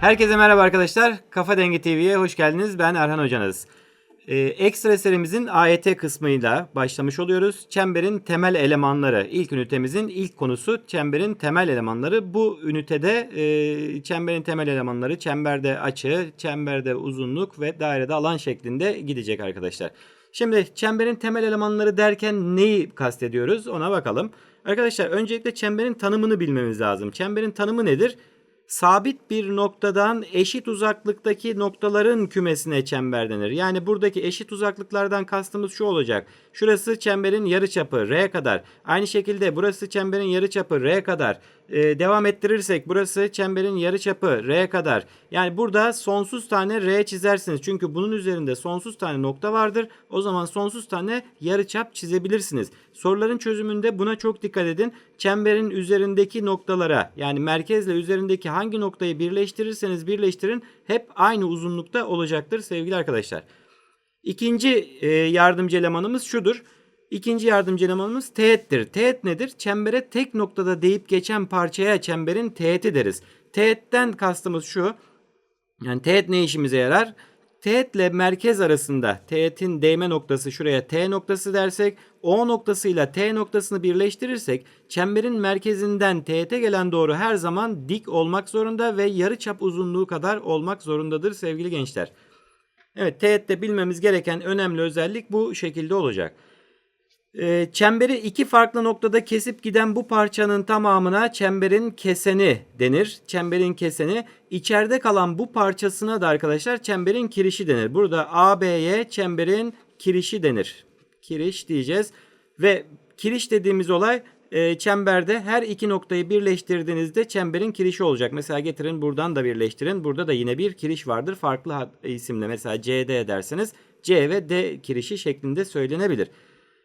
Herkese merhaba arkadaşlar. Kafa Dengi TV'ye hoş geldiniz. Ben Erhan Hocanız. Ee, ekstra serimizin AYT kısmıyla başlamış oluyoruz. Çemberin temel elemanları. İlk ünitemizin ilk konusu çemberin temel elemanları. Bu ünitede e, çemberin temel elemanları çemberde açı, çemberde uzunluk ve dairede alan şeklinde gidecek arkadaşlar. Şimdi çemberin temel elemanları derken neyi kastediyoruz ona bakalım. Arkadaşlar öncelikle çemberin tanımını bilmemiz lazım. Çemberin tanımı nedir? Sabit bir noktadan eşit uzaklıktaki noktaların kümesine çember denir. Yani buradaki eşit uzaklıklardan kastımız şu olacak. Şurası çemberin yarıçapı R kadar. Aynı şekilde burası çemberin yarıçapı R kadar. Ee, devam ettirirsek burası çemberin yarıçapı R kadar. Yani burada sonsuz tane R çizersiniz. Çünkü bunun üzerinde sonsuz tane nokta vardır. O zaman sonsuz tane yarıçap çizebilirsiniz. Soruların çözümünde buna çok dikkat edin. Çemberin üzerindeki noktalara yani merkezle üzerindeki hangi noktayı birleştirirseniz birleştirin hep aynı uzunlukta olacaktır sevgili arkadaşlar. İkinci e, yardımcı elemanımız şudur. İkinci yardımcı elemanımız teğettir. Teğet nedir? Çembere tek noktada deyip geçen parçaya çemberin teğeti deriz. Teğetten kastımız şu. Yani teğet ne işimize yarar? Teğetle merkez arasında teğetin değme noktası şuraya T noktası dersek O noktasıyla T noktasını birleştirirsek çemberin merkezinden teğete gelen doğru her zaman dik olmak zorunda ve yarı çap uzunluğu kadar olmak zorundadır sevgili gençler. Evet teğette bilmemiz gereken önemli özellik bu şekilde olacak. Ee, çemberi iki farklı noktada kesip giden bu parçanın tamamına çemberin keseni denir. Çemberin keseni. İçeride kalan bu parçasına da arkadaşlar çemberin kirişi denir. Burada AB'ye çemberin kirişi denir. Kiriş diyeceğiz. Ve kiriş dediğimiz olay e, çemberde her iki noktayı birleştirdiğinizde çemberin kirişi olacak. Mesela getirin buradan da birleştirin. Burada da yine bir kiriş vardır. Farklı isimle mesela CD derseniz C ve D kirişi şeklinde söylenebilir.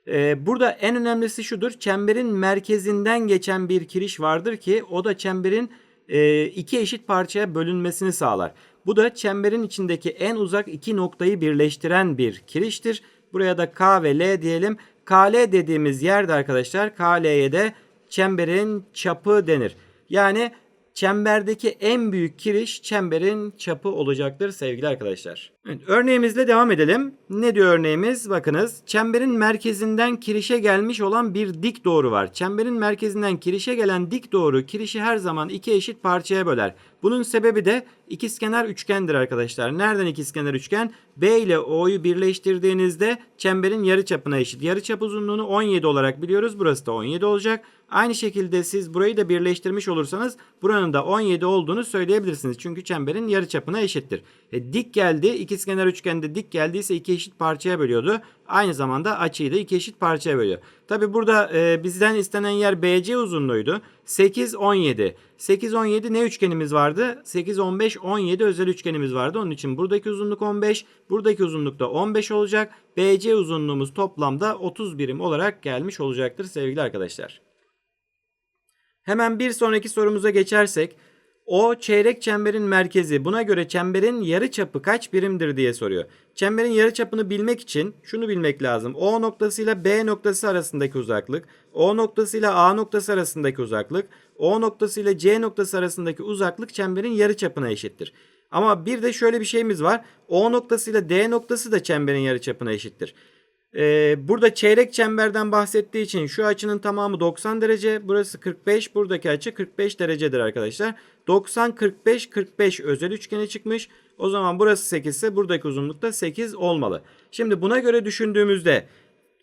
Ee, burada en önemlisi şudur. Çemberin merkezinden geçen bir kiriş vardır ki o da çemberin e, iki eşit parçaya bölünmesini sağlar. Bu da çemberin içindeki en uzak iki noktayı birleştiren bir kiriştir. Buraya da K ve L diyelim. KL dediğimiz yerde arkadaşlar KL'ye de çemberin çapı denir. Yani çemberdeki en büyük kiriş çemberin çapı olacaktır sevgili arkadaşlar. Evet, örneğimizle devam edelim. Ne diyor örneğimiz? Bakınız. Çemberin merkezinden kirişe gelmiş olan bir dik doğru var. Çemberin merkezinden kirişe gelen dik doğru kirişi her zaman iki eşit parçaya böler. Bunun sebebi de ikizkenar üçgendir arkadaşlar. Nereden ikizkenar üçgen? B ile O'yu birleştirdiğinizde çemberin yarıçapına eşit. Yarıçap uzunluğunu 17 olarak biliyoruz. Burası da 17 olacak. Aynı şekilde siz burayı da birleştirmiş olursanız buranın da 17 olduğunu söyleyebilirsiniz. Çünkü çemberin yarıçapına eşittir. E, dik geldi. İkizkenar üçgende dik geldiyse iki eşit parçaya bölüyordu. Aynı zamanda açıyı da iki eşit parçaya bölüyor. Tabi burada e, bizden istenen yer BC uzunluğuydu. 8, 17. 8, 17 ne üçgenimiz vardı? 8, 15, 17 özel üçgenimiz vardı. Onun için buradaki uzunluk 15. Buradaki uzunluk da 15 olacak. BC uzunluğumuz toplamda 30 birim olarak gelmiş olacaktır sevgili arkadaşlar. Hemen bir sonraki sorumuza geçersek o çeyrek çemberin merkezi. Buna göre çemberin yarı çapı kaç birimdir diye soruyor. Çemberin yarı çapını bilmek için şunu bilmek lazım. O noktasıyla B noktası arasındaki uzaklık, O noktasıyla A noktası arasındaki uzaklık, O noktasıyla C noktası arasındaki uzaklık çemberin yarı çapına eşittir. Ama bir de şöyle bir şeyimiz var. O noktasıyla D noktası da çemberin yarı çapına eşittir. Ee, burada çeyrek çemberden bahsettiği için şu açının tamamı 90 derece. Burası 45. Buradaki açı 45 derecedir arkadaşlar. 90, 45, 45 özel üçgeni çıkmış. O zaman burası 8 ise buradaki uzunluk da 8 olmalı. Şimdi buna göre düşündüğümüzde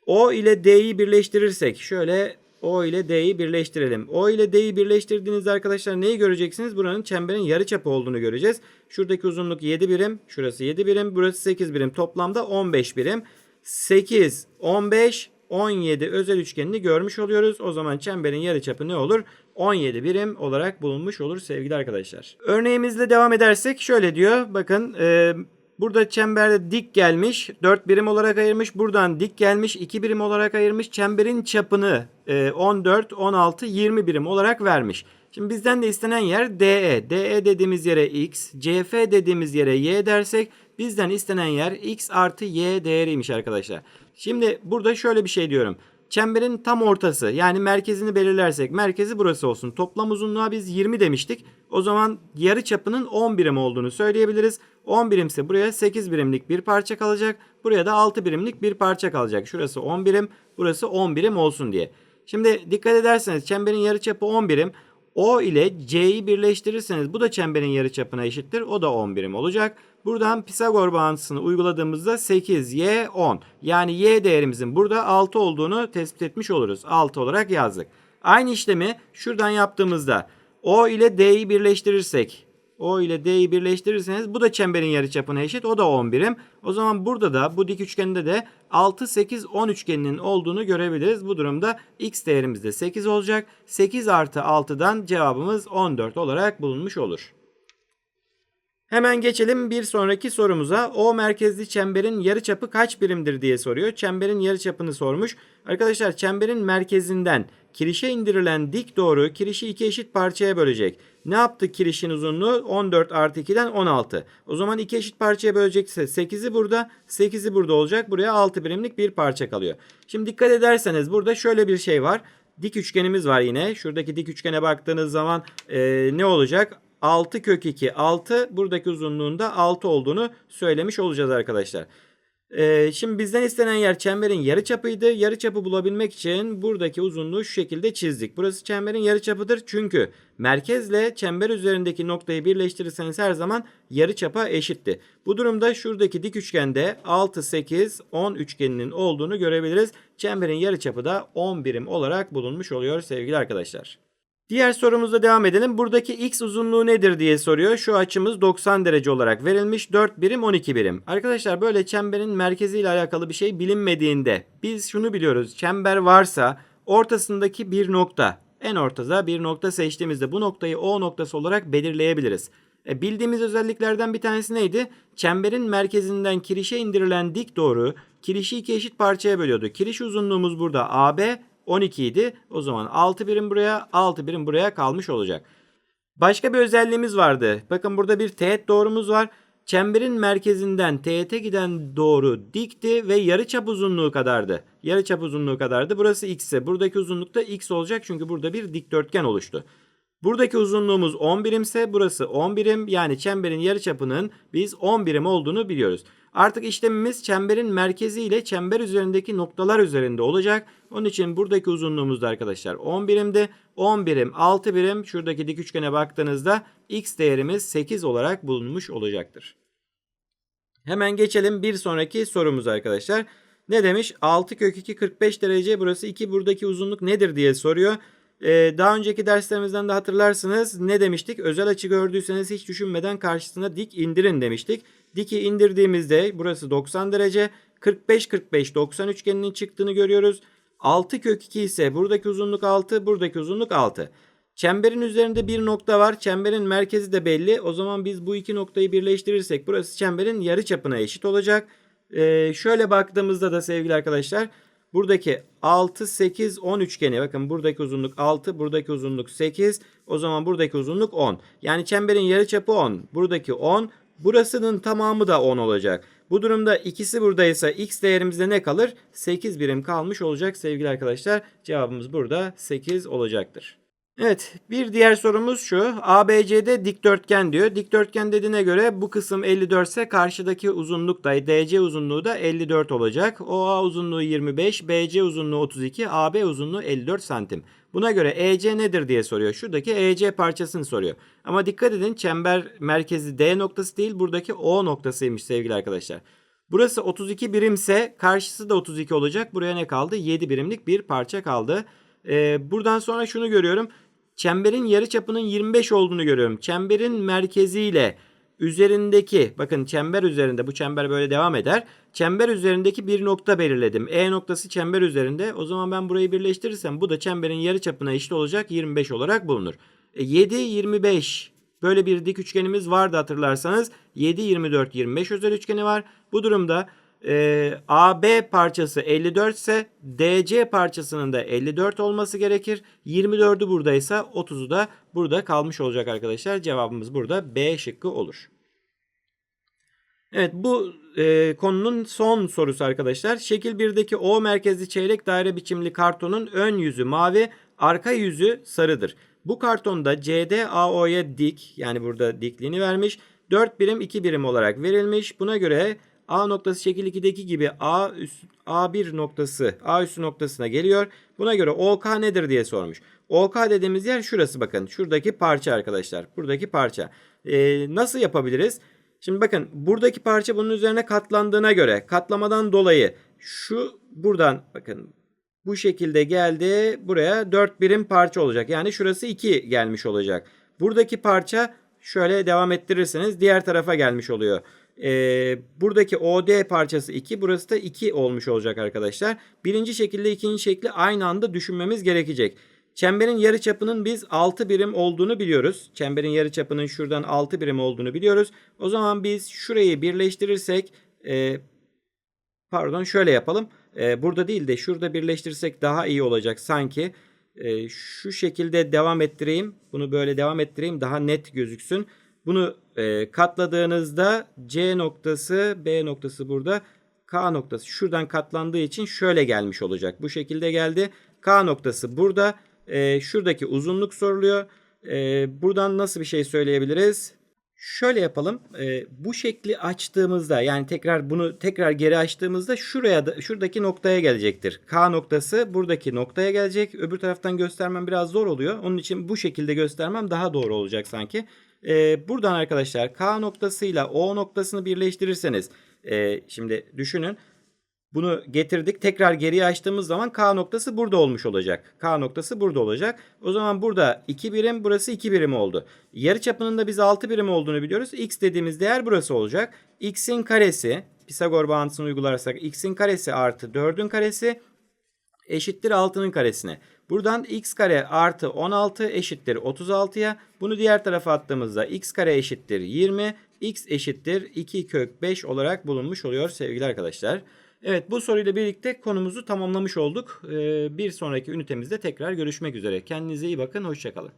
O ile D'yi birleştirirsek şöyle O ile D'yi birleştirelim. O ile D'yi birleştirdiğinizde arkadaşlar neyi göreceksiniz? Buranın çemberin yarıçapı olduğunu göreceğiz. Şuradaki uzunluk 7 birim. Şurası 7 birim. Burası 8 birim. Toplamda 15 birim. 8, 15, 17 özel üçgenini görmüş oluyoruz. O zaman çemberin yarıçapı ne olur? 17 birim olarak bulunmuş olur sevgili arkadaşlar. Örneğimizle devam edersek şöyle diyor. Bakın e, burada çemberde dik gelmiş 4 birim olarak ayırmış. Buradan dik gelmiş 2 birim olarak ayırmış. Çemberin çapını e, 14, 16, 20 birim olarak vermiş. Şimdi bizden de istenen yer DE. DE dediğimiz yere X, CF dediğimiz yere Y dersek bizden istenen yer X artı Y değeriymiş arkadaşlar. Şimdi burada şöyle bir şey diyorum. Çemberin tam ortası yani merkezini belirlersek merkezi burası olsun. Toplam uzunluğa biz 20 demiştik. O zaman yarı çapının 10 birim olduğunu söyleyebiliriz. 10 birimse buraya 8 birimlik bir parça kalacak. Buraya da 6 birimlik bir parça kalacak. Şurası 10 birim, burası 10 birim olsun diye. Şimdi dikkat ederseniz çemberin yarıçapı 10 birim. O ile C'yi birleştirirseniz bu da çemberin yarıçapına eşittir. O da 10 birim olacak. Buradan Pisagor bağıntısını uyguladığımızda 8, Y 10. Yani Y değerimizin burada 6 olduğunu tespit etmiş oluruz. 6 olarak yazdık. Aynı işlemi şuradan yaptığımızda O ile D'yi birleştirirsek o ile D'yi birleştirirseniz bu da çemberin yarıçapına eşit. O da 10 birim. O zaman burada da bu dik üçgende de 6, 8, 10 üçgeninin olduğunu görebiliriz. Bu durumda x değerimiz de 8 olacak. 8 artı 6'dan cevabımız 14 olarak bulunmuş olur. Hemen geçelim bir sonraki sorumuza. O merkezli çemberin yarıçapı kaç birimdir diye soruyor. Çemberin yarıçapını sormuş. Arkadaşlar çemberin merkezinden kirişe indirilen dik doğru kirişi iki eşit parçaya bölecek. Ne yaptı kirişin uzunluğu? 14 artı 2'den 16. O zaman iki eşit parçaya bölecekse 8'i burada 8'i burada olacak. Buraya 6 birimlik bir parça kalıyor. Şimdi dikkat ederseniz burada şöyle bir şey var. Dik üçgenimiz var yine. Şuradaki dik üçgene baktığınız zaman e, ne olacak? 6 kök 2 6 buradaki uzunluğunda 6 olduğunu söylemiş olacağız arkadaşlar. Ee, şimdi bizden istenen yer çemberin yarıçapıydı. Yarıçapı bulabilmek için buradaki uzunluğu şu şekilde çizdik. Burası çemberin yarıçapıdır. Çünkü merkezle çember üzerindeki noktayı birleştirirseniz her zaman yarıçapa eşitti. Bu durumda şuradaki dik üçgende 6, 8, 10 üçgeninin olduğunu görebiliriz. Çemberin yarıçapı da 10 birim olarak bulunmuş oluyor sevgili arkadaşlar. Diğer sorumuzda devam edelim. Buradaki x uzunluğu nedir diye soruyor. Şu açımız 90 derece olarak verilmiş. 4 birim 12 birim. Arkadaşlar böyle çemberin merkezi ile alakalı bir şey bilinmediğinde biz şunu biliyoruz. Çember varsa ortasındaki bir nokta en ortada bir nokta seçtiğimizde bu noktayı O noktası olarak belirleyebiliriz. E, bildiğimiz özelliklerden bir tanesi neydi? Çemberin merkezinden kirişe indirilen dik doğru kirişi iki eşit parçaya bölüyordu. Kiriş uzunluğumuz burada AB 12 idi. O zaman 6 birim buraya 6 birim buraya kalmış olacak. Başka bir özelliğimiz vardı. Bakın burada bir teğet doğrumuz var. Çemberin merkezinden teğete giden doğru dikti ve yarıçap uzunluğu kadardı. Yarıçap uzunluğu kadardı. Burası x ise buradaki uzunluk da x olacak çünkü burada bir dikdörtgen oluştu. Buradaki uzunluğumuz 10 birimse burası 10 birim yani çemberin yarıçapının biz 10 birim olduğunu biliyoruz. Artık işlemimiz çemberin merkezi ile çember üzerindeki noktalar üzerinde olacak. Onun için buradaki uzunluğumuz da arkadaşlar 10 birimdi. 10 birim 6 birim şuradaki dik üçgene baktığınızda x değerimiz 8 olarak bulunmuş olacaktır. Hemen geçelim bir sonraki sorumuz arkadaşlar. Ne demiş? 6 kök 2 45 derece burası 2 buradaki uzunluk nedir diye soruyor. Ee, daha önceki derslerimizden de hatırlarsınız ne demiştik? Özel açı gördüyseniz hiç düşünmeden karşısına dik indirin demiştik. Diki indirdiğimizde burası 90 derece 45-45 90 üçgeninin çıktığını görüyoruz. 6 kök 2 ise buradaki uzunluk 6 buradaki uzunluk 6. Çemberin üzerinde bir nokta var. Çemberin merkezi de belli. O zaman biz bu iki noktayı birleştirirsek burası çemberin yarı çapına eşit olacak. Ee, şöyle baktığımızda da sevgili arkadaşlar buradaki 6, 8, 10 üçgeni bakın buradaki uzunluk 6, buradaki uzunluk 8. O zaman buradaki uzunluk 10. Yani çemberin yarı çapı 10. Buradaki 10. Burasının tamamı da 10 olacak. Bu durumda ikisi buradaysa x değerimizde ne kalır? 8 birim kalmış olacak sevgili arkadaşlar. Cevabımız burada 8 olacaktır. Evet bir diğer sorumuz şu. ABC'de dikdörtgen diyor. Dikdörtgen dediğine göre bu kısım 54 ise karşıdaki uzunluk da DC uzunluğu da 54 olacak. OA uzunluğu 25, BC uzunluğu 32, AB uzunluğu 54 santim. Buna göre EC nedir diye soruyor. Şuradaki EC parçasını soruyor. Ama dikkat edin çember merkezi D noktası değil buradaki O noktasıymış sevgili arkadaşlar. Burası 32 birimse karşısı da 32 olacak. Buraya ne kaldı? 7 birimlik bir parça kaldı. Ee, buradan sonra şunu görüyorum. Çemberin yarıçapının 25 olduğunu görüyorum. Çemberin merkeziyle üzerindeki bakın çember üzerinde bu çember böyle devam eder. Çember üzerindeki bir nokta belirledim. E noktası çember üzerinde. O zaman ben burayı birleştirirsem bu da çemberin yarıçapına eşit olacak 25 olarak bulunur. E, 7 25 böyle bir dik üçgenimiz vardı hatırlarsanız. 7 24 25 özel üçgeni var. Bu durumda e, AB parçası 54 ise DC parçasının da 54 olması gerekir. 24'ü buradaysa 30'u da burada kalmış olacak arkadaşlar. Cevabımız burada B şıkkı olur. Evet bu e, konunun son sorusu arkadaşlar. Şekil 1'deki O merkezli çeyrek daire biçimli kartonun ön yüzü mavi, arka yüzü sarıdır. Bu kartonda CD AO'ya dik yani burada dikliğini vermiş. 4 birim 2 birim olarak verilmiş. Buna göre A noktası şekil 2'deki gibi A üst, A1 noktası A üssü noktasına geliyor. Buna göre OK nedir diye sormuş. OK dediğimiz yer şurası bakın. Şuradaki parça arkadaşlar. Buradaki parça. Ee, nasıl yapabiliriz? Şimdi bakın buradaki parça bunun üzerine katlandığına göre katlamadan dolayı şu buradan bakın bu şekilde geldi buraya 4 birim parça olacak. Yani şurası 2 gelmiş olacak. Buradaki parça şöyle devam ettirirseniz diğer tarafa gelmiş oluyor. Ee, buradaki OD parçası 2 burası da 2 olmuş olacak arkadaşlar. Birinci şekilde ikinci şekli aynı anda düşünmemiz gerekecek. Çemberin yarıçapının biz 6 birim olduğunu biliyoruz. Çemberin yarıçapının şuradan 6 birim olduğunu biliyoruz. O zaman biz şurayı birleştirirsek e, pardon şöyle yapalım. E, burada değil de şurada birleştirirsek daha iyi olacak sanki. E, şu şekilde devam ettireyim. Bunu böyle devam ettireyim daha net gözüksün. Bunu e, katladığınızda C noktası B noktası burada. K noktası şuradan katlandığı için şöyle gelmiş olacak. Bu şekilde geldi. K noktası burada. E, şuradaki uzunluk soruluyor. E, buradan nasıl bir şey söyleyebiliriz? Şöyle yapalım. E, bu şekli açtığımızda yani tekrar bunu tekrar geri açtığımızda şuraya da şuradaki noktaya gelecektir. K noktası buradaki noktaya gelecek. Öbür taraftan göstermem biraz zor oluyor. Onun için bu şekilde göstermem daha doğru olacak sanki. E, buradan arkadaşlar K noktasıyla O noktasını birleştirirseniz e, şimdi düşünün. Bunu getirdik. Tekrar geriye açtığımız zaman K noktası burada olmuş olacak. K noktası burada olacak. O zaman burada 2 birim burası 2 birim oldu. Yarı çapının da biz 6 birim olduğunu biliyoruz. X dediğimiz değer burası olacak. X'in karesi Pisagor bağıntısını uygularsak X'in karesi artı 4'ün karesi eşittir 6'nın karesine. Buradan x kare artı 16 eşittir 36'ya. Bunu diğer tarafa attığımızda x kare eşittir 20. x eşittir 2 kök 5 olarak bulunmuş oluyor sevgili arkadaşlar. Evet bu soruyla birlikte konumuzu tamamlamış olduk. Ee, bir sonraki ünitemizde tekrar görüşmek üzere. Kendinize iyi bakın. Hoşçakalın.